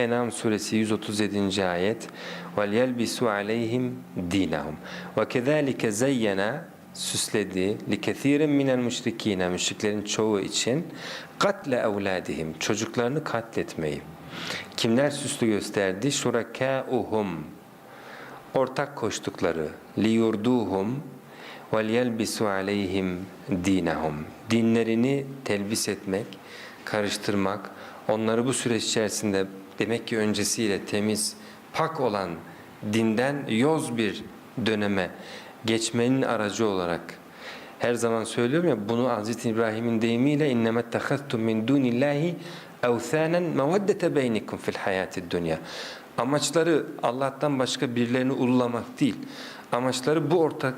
En'am suresi 137. ayet وَلْيَلْبِسُوا عَلَيْهِمْ دِينَهُمْ وَكَذَٰلِكَ زَيَّنَا süsledi لِكَثِيرٍ مِنَ الْمُشْرِك۪ينَ Müşriklerin çoğu için katle evladihim çocuklarını katletmeyi. Kimler süslü gösterdi? Şurakâuhum ortak koştukları liyurduhum vel yelbisu aleyhim dinahum dinlerini telbis etmek, karıştırmak, onları bu süreç içerisinde demek ki öncesiyle temiz, pak olan dinden yoz bir döneme geçmenin aracı olarak her zaman söylüyorum ya bunu Hazreti İbrahim'in deyimiyle innemet tehaztum min dunillahi evthanen meveddete beynikum fil hayatid dünya. Amaçları Allah'tan başka birilerini ululamak değil. Amaçları bu ortak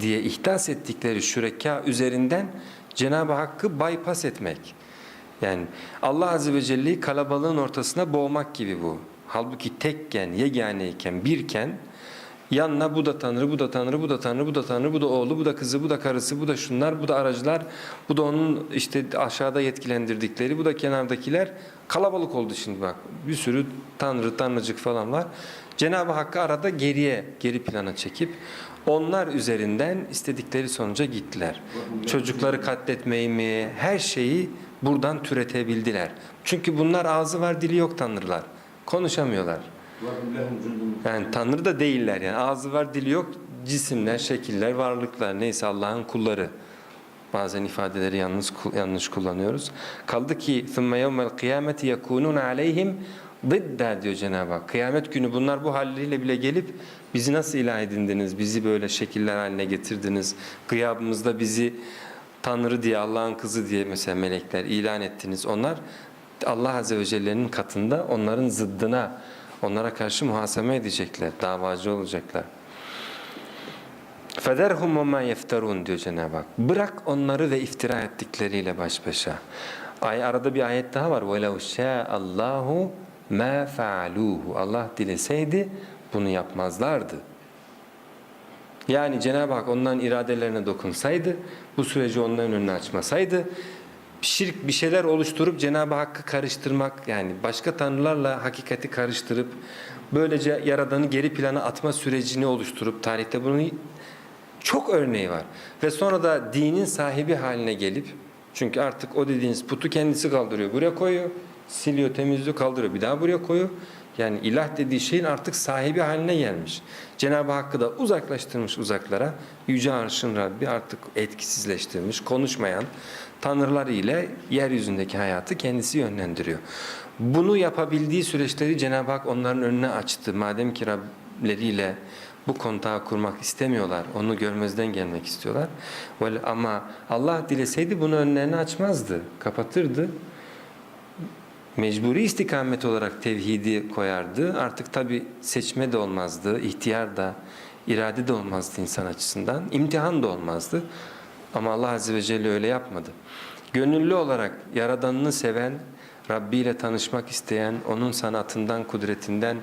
diye ihdas ettikleri şüreka üzerinden Cenab-ı Hakk'ı bypass etmek. Yani Allah Azze ve Celle'yi kalabalığın ortasına boğmak gibi bu. Halbuki tekken, yeganeyken, birken yanına bu da Tanrı, bu da Tanrı, bu da Tanrı, bu da Tanrı, bu da oğlu, bu da kızı, bu da karısı, bu da şunlar, bu da aracılar, bu da onun işte aşağıda yetkilendirdikleri, bu da kenardakiler kalabalık oldu şimdi bak. Bir sürü Tanrı, Tanrıcık falan var. Cenab-ı Hakk'ı arada geriye, geri plana çekip onlar üzerinden istedikleri sonuca gittiler. Çocukları katletmeyi mi, her şeyi buradan türetebildiler. Çünkü bunlar ağzı var, dili yok Tanrılar. Konuşamıyorlar. Yani Tanrı da değiller yani ağzı var dili yok cisimler, şekiller, varlıklar neyse Allah'ın kulları. Bazen ifadeleri yalnız yanlış kullanıyoruz. Kaldı ki ثُمَّ يَوْمَ الْقِيَامَةِ يَكُونُونَ عَلَيْهِمْ ضِدَّ diyor Cenab-ı Hak. Kıyamet günü bunlar bu halleriyle bile gelip bizi nasıl ilah edindiniz, bizi böyle şekiller haline getirdiniz, gıyabımızda bizi Tanrı diye, Allah'ın kızı diye mesela melekler ilan ettiniz. Onlar Allah Azze ve Celle'nin katında onların zıddına, onlara karşı muhaseme edecekler, davacı olacaklar. فَذَرْهُمْ وَمَا يَفْتَرُونَ diyor Cenab-ı Hak. Bırak onları ve iftira ettikleriyle baş başa. Ay, arada bir ayet daha var. وَلَوْ شَاءَ اللّٰهُ مَا فَعَلُوهُ Allah dileseydi bunu yapmazlardı. Yani Cenab-ı Hak onların iradelerine dokunsaydı, bu süreci onların önüne açmasaydı, şirk bir şeyler oluşturup Cenab-ı Hakk'ı karıştırmak yani başka tanrılarla hakikati karıştırıp böylece yaradanı geri plana atma sürecini oluşturup tarihte bunun çok örneği var. Ve sonra da dinin sahibi haline gelip çünkü artık o dediğiniz putu kendisi kaldırıyor. Buraya koyuyor. Siliyor, temizliyor, kaldırıyor. Bir daha buraya koyuyor. Yani ilah dediği şeyin artık sahibi haline gelmiş. Cenab-ı Hakk'ı da uzaklaştırmış uzaklara. Yüce Arş'ın Rabbi artık etkisizleştirmiş. Konuşmayan tanrılar ile yeryüzündeki hayatı kendisi yönlendiriyor. Bunu yapabildiği süreçleri Cenab-ı Hak onların önüne açtı. Madem ki Rableriyle bu kontağı kurmak istemiyorlar. Onu görmezden gelmek istiyorlar. Ama Allah dileseydi bunu önlerine açmazdı. Kapatırdı. Mecburi istikamet olarak tevhidi koyardı. Artık tabi seçme de olmazdı. ihtiyar da, irade de olmazdı insan açısından. İmtihan da olmazdı. Ama Allah Azze ve Celle öyle yapmadı. Gönüllü olarak Yaradanını seven, Rabbi ile tanışmak isteyen, onun sanatından, kudretinden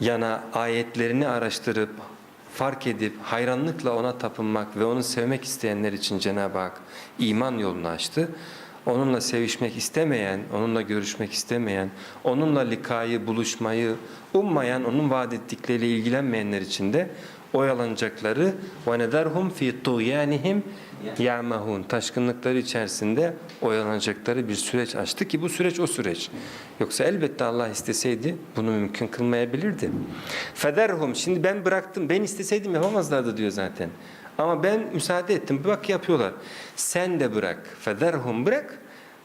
yana ayetlerini araştırıp, fark edip hayranlıkla ona tapınmak ve onu sevmek isteyenler için Cenab-ı Hak iman yolunu açtı Onunla sevişmek istemeyen, onunla görüşmek istemeyen, onunla likayı, buluşmayı ummayan, onun vaat ettikleriyle ilgilenmeyenler için de oyalanacakları وَنَذَرْهُمْ فِي طُغْيَانِهِمْ يَعْمَهُونَ Taşkınlıkları içerisinde oyalanacakları bir süreç açtı ki bu süreç o süreç. Yoksa elbette Allah isteseydi bunu mümkün kılmayabilirdi. فَذَرْهُمْ Şimdi ben bıraktım, ben isteseydim yapamazlardı diyor zaten. Ama ben müsaade ettim. Bak yapıyorlar. Sen de bırak. Federhum bırak.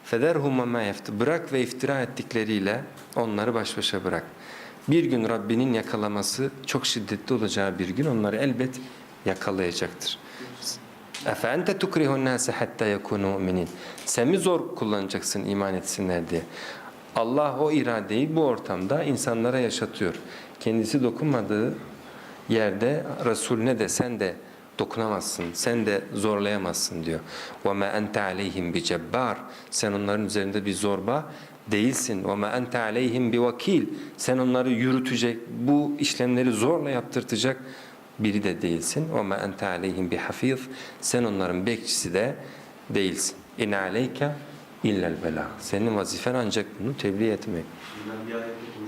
Federhum ma yefti. Bırak ve iftira ettikleriyle onları baş başa bırak. Bir gün Rabbinin yakalaması çok şiddetli olacağı bir gün onları elbet yakalayacaktır. Ente tukrihun nase hatta yekunu mu'minin. Sen mi zor kullanacaksın iman etsinler diye. Allah o iradeyi bu ortamda insanlara yaşatıyor. Kendisi dokunmadığı yerde Resul ne de sen de dokunamazsın, sen de zorlayamazsın diyor. وَمَا أَنْتَ عَلَيْهِمْ بِجَبَّارٍ Sen onların üzerinde bir zorba değilsin. وَمَا أَنْتَ عَلَيْهِمْ بِوَكِيلٍ Sen onları yürütecek, bu işlemleri zorla yaptırtacak biri de değilsin. وَمَا أَنْتَ عَلَيْهِمْ بِحَفِيظٍ Sen onların bekçisi de değilsin. اِنْ عَلَيْكَ اِلَّا الْبَلَاغ Senin vazifen ancak bunu tebliğ etmek. Bilmem bir ayette